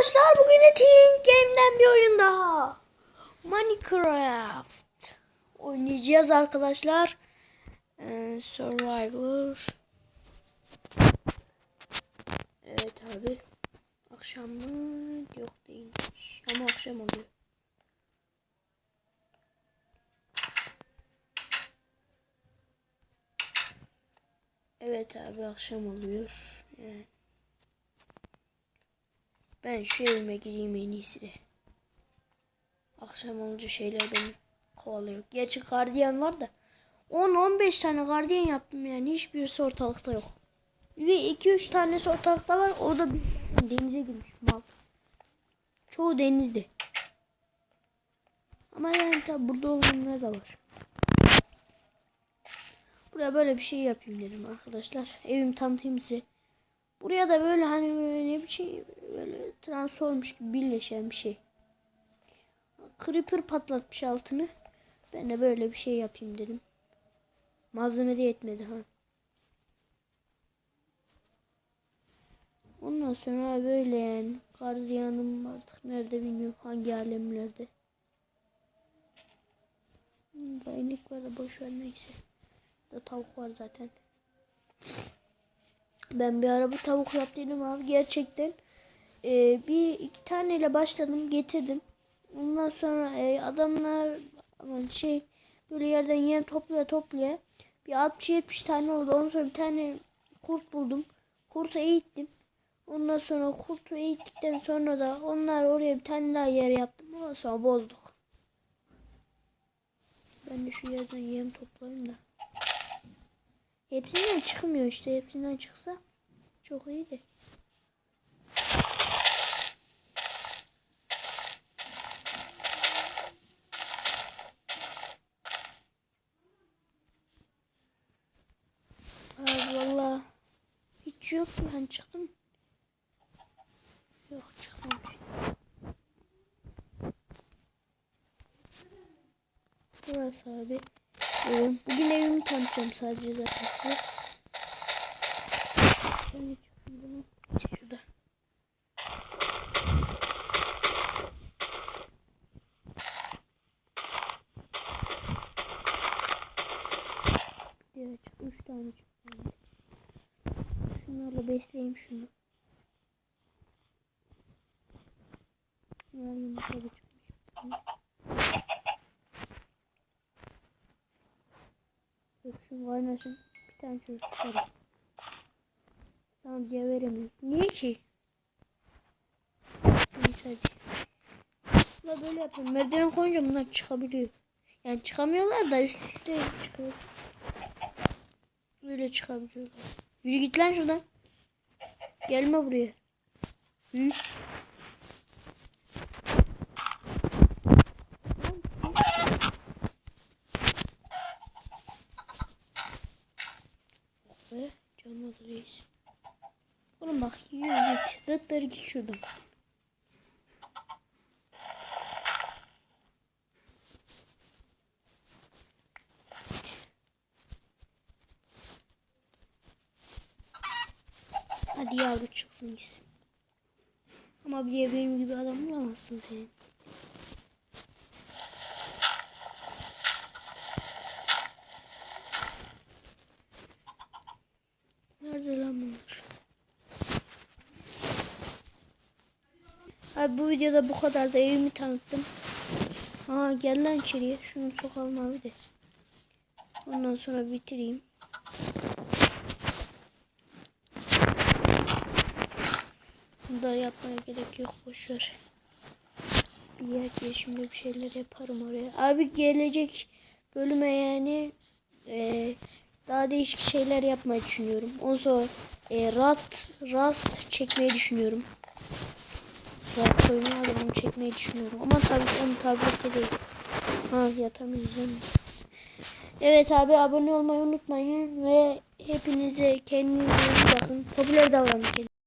arkadaşlar bugün de Teen Game'den bir oyun daha. Minecraft. Oynayacağız arkadaşlar. Ee, Survivor. Evet abi. Akşam mı? Yok değilmiş. Ama akşam oluyor. Evet abi akşam oluyor. Yani. Ben şu evime gireyim en iyisi de. Akşam olunca şeyler beni kovalıyor. Gerçi gardiyan var da. 10-15 tane gardiyan yaptım yani. Hiçbirisi ortalıkta yok. Ve 2-3 tanesi ortalıkta var. O da bir denize girmiş mal. Çoğu denizde. Ama yani tabi burada olanlar da var. Buraya böyle bir şey yapayım dedim arkadaşlar. Evim tanıtayım size. Buraya da böyle hani böyle ne bir şey böyle transformmuş gibi birleşen bir şey. Creeper patlatmış altını. Ben de böyle bir şey yapayım dedim. Malzeme de yetmedi ha. Ondan sonra böyle yani gardiyanım artık nerede bilmiyorum hangi alemlerde. İnek var da boş ver neyse. Burada tavuk var zaten. Ben bir ara bu tavuk yaptıydım abi gerçekten. Ee, bir iki taneyle başladım getirdim. Ondan sonra e, adamlar şey böyle yerden yem topluya topluya bir 60-70 tane oldu. Ondan sonra bir tane kurt buldum. Kurtu eğittim. Ondan sonra kurtu eğittikten sonra da onlar oraya bir tane daha yer yaptım. Ondan sonra bozduk. Ben de şu yerden yem toplayayım da. Hepsinden çıkmıyor işte. Hepsinden çıksa çok iyiydi. Valla hiç yok ben çıktım. Yok çıkmamış. Burası abi. Ee, bugün evimi tanıtacağım sadece zaten size. Şurada. Evet, üç tane çıktı. Şunlarla besleyeyim şunu. Şunlar yumurta da çıkmış. Kaynasın. Bir tane çocuk çıkarım. Tamam diye veremiyoruz. Niye ki? Neyse hadi. Ulan böyle yapıyorum. Merdiven koyunca bunlar çıkabiliyor. Yani çıkamıyorlar da üst üste çıkıyor. Böyle çıkabiliyorlar. Yürü git lan şuradan. Gelme buraya. Hı? Ve canlı reis. Oğlum bak yürü git. Dıtları şuradan. Hadi yavru çıksın gitsin. Ama bir benim gibi adam bulamazsın sen. Nerede lan bunlar? Abi bu videoda bu kadar da evimi tanıttım. Ha gel lan içeriye. Şunu sokalım abi de. Ondan sonra bitireyim. Daha yapmaya gerek yok boşver. Bir yer şimdi bir şeyler yaparım oraya. Abi gelecek bölüme yani e, daha değişik şeyler yapmayı düşünüyorum. Ondan sonra e, rat, rast çekmeyi düşünüyorum. Rat oyunu var onu çekmeyi düşünüyorum. Ama tabii onu tablette değil. Ha yatamayacağım. Evet abi abone olmayı unutmayın ve hepinize kendinize iyi bakın. Popüler davranın.